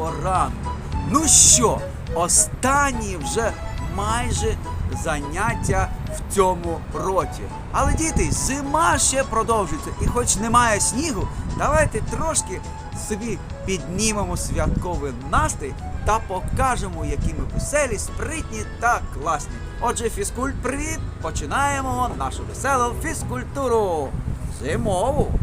доброго ранку. Ну що, останні вже майже заняття в цьому році. Але діти, зима ще продовжується, і хоч немає снігу, давайте трошки собі піднімемо святковий настрій та покажемо, які ми веселі, спритні та класні. Отже, фізкульт, привіт! Починаємо нашу веселу фізкультуру зимову.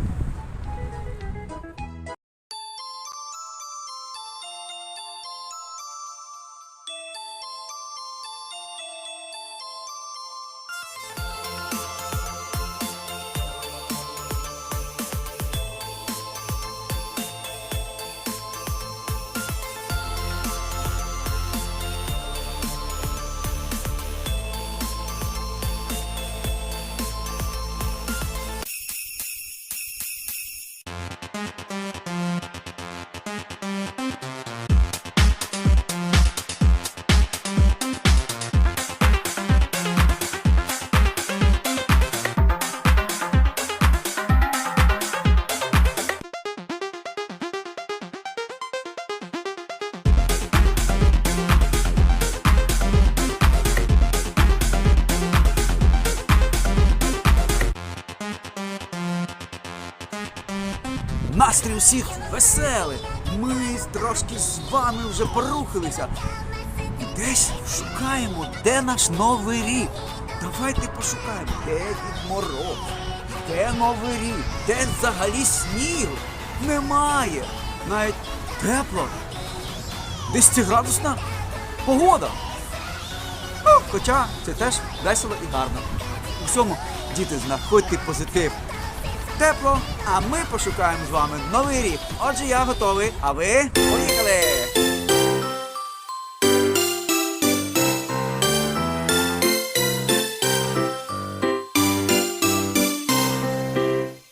Настрій усіх веселий. Ми трошки з вами вже порухалися. І десь шукаємо, де наш новий рік. Давайте пошукаємо, де Дід Мороз, де Новий рік, де взагалі снігу. Немає. Навіть тепло. 10-градусна погода. Ну, хоча це теж весело і гарно. У всьому, діти, знаходьте позитив. Тепло, а ми пошукаємо з вами новий рік. Отже, я готовий. А ви поїхали!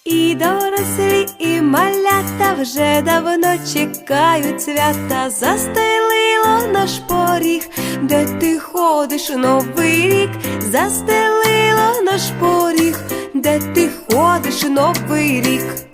І дорослі, і малята вже давно чекають свята, застелило наш поріг, де ти ходиш новий рік, застелило наш поріг, де ти ходиш новий рік.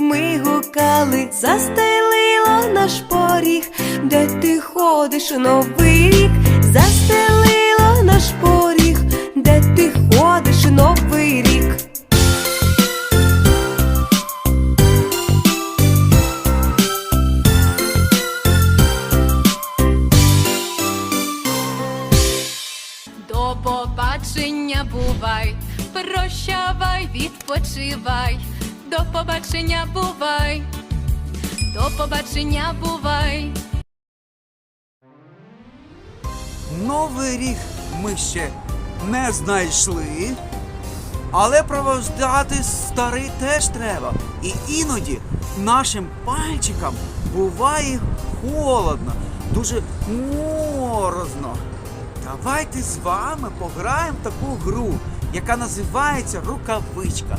Ми гукали, застелило наш поріг, де ти ходиш новий рік, застелило наш поріг, де ти ходиш новий рік. До побачення бувай, прощавай, відпочивай, до побачення бувай, до побачення бувай. Новий рік ми ще не знайшли, але провождати старий теж треба. І іноді нашим пальчикам буває холодно, дуже морозно. Давайте з вами пограємо в таку гру, яка називається рукавичка.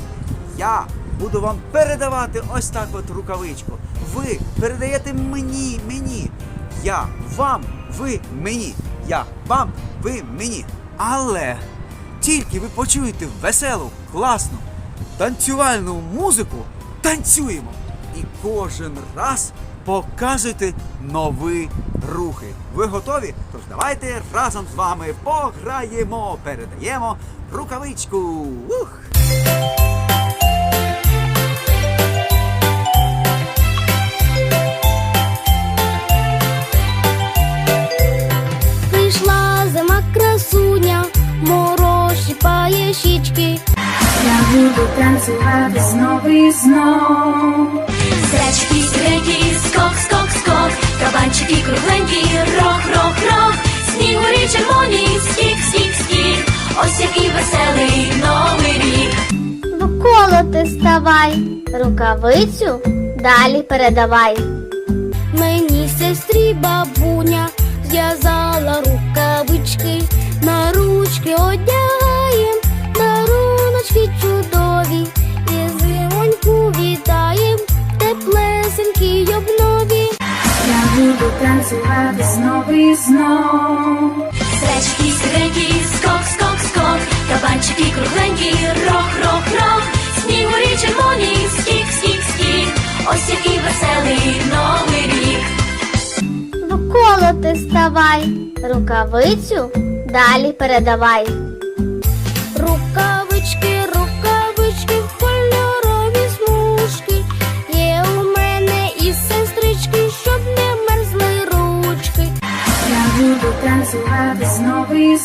Я буду вам передавати ось так от рукавичку. Ви передаєте мені, мені. Я вам, ви мені. Я вам, ви мені. Але тільки ви почуєте веселу, класну, танцювальну музику, танцюємо. І кожен раз показуйте нові рухи. Ви готові? Тож давайте разом з вами пограємо, передаємо рукавичку. Ух! Буду танцювати знову і знов. Зречки, скрики, скок, скок, скок, кабанчики кругленькі, рох, рох, рох, снігурі червоні, скік, скік, скік, ось який веселий новий рік. Довкола ти ставай, рукавицю далі передавай. Мені сестрі бабуня зв'язала рукавички, на ручки одягаєм, танцювати знову і знов. Стречки, скрики, скок, скок, скок, кабанчики кругленькі, рох, рох, рох, снігурі червоні, скік, скік, скік, ось який веселий новий рік. Довкола ти ставай, рукавицю далі передавай. Рукавички,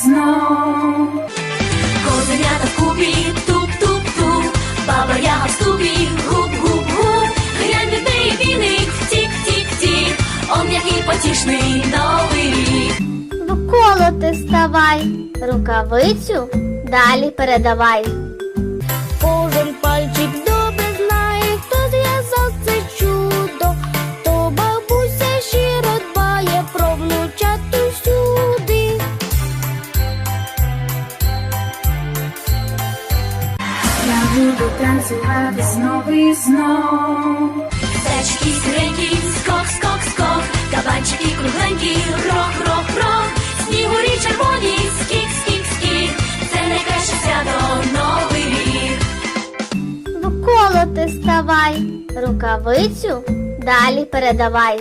знов. Козенята в купі, туп-туп-туп, баба яга в ступі, гуп-гуп-гуп. Глянь віник, втік-тік-тік, он який потішний новий рік. Довкола ти ставай, рукавицю далі передавай. Кожен танцювати знову і знов. Стречки, скриньки, скок, скок, скок, кабанчики кругленькі, рох, рох, рох, снігурі червоні, скік, скік, скік, це найкраще свято новий рік. Довкола ти ставай, рукавицю далі передавай.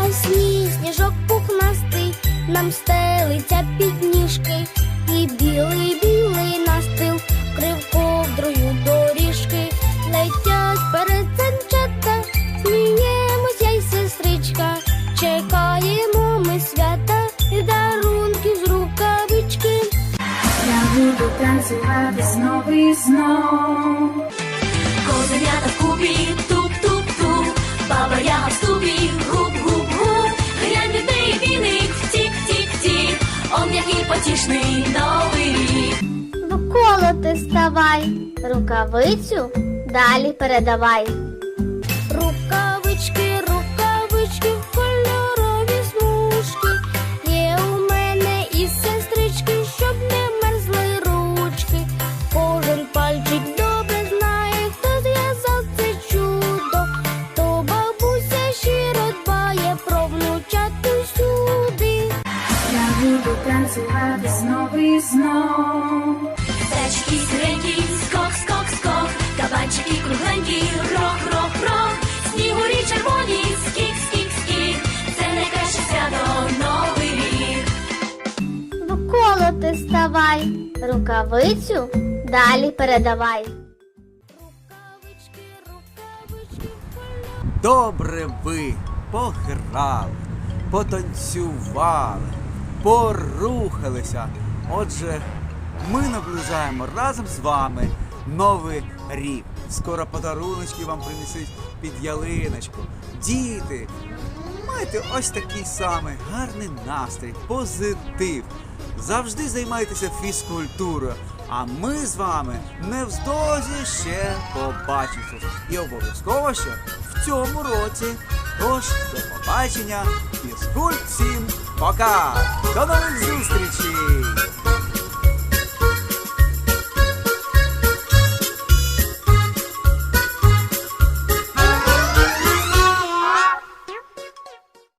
А сніг, сніжок пухнастий, нам стелиться під ніжки, і білий, білий ти ставай, рукавицю далі передавай. Рукавички, рукавички, кольорові смужки, є у мене і сестрички, щоб не мерзли ручки. Кожен пальчик добре знає, хто зв'язав це чудо, то бабуся щиро дбає про внучату сюди. Я буду танцювати знову і знов. Стречки, скриньки, скок, скок, скок, кабанчики кругленькі, рох, рох, рох, снігурі червоні, скік, скік, скік, це найкраще свято новий рік. Довкола ти ставай, рукавицю далі передавай. Рукавички, рукавички, Добре ви пограли, потанцювали, порухалися. Отже, ми наближаємо разом з вами новий рік. Скоро подаруночки вам принесуть під ялиночку. Діти, майте ось такий самий гарний настрій, позитив. Завжди займайтеся фізкультурою. А ми з вами невздовзі ще побачимося. І обов'язково ще в цьому році. Тож, до побачення, фізкульт всім, пока! До нових зустрічей!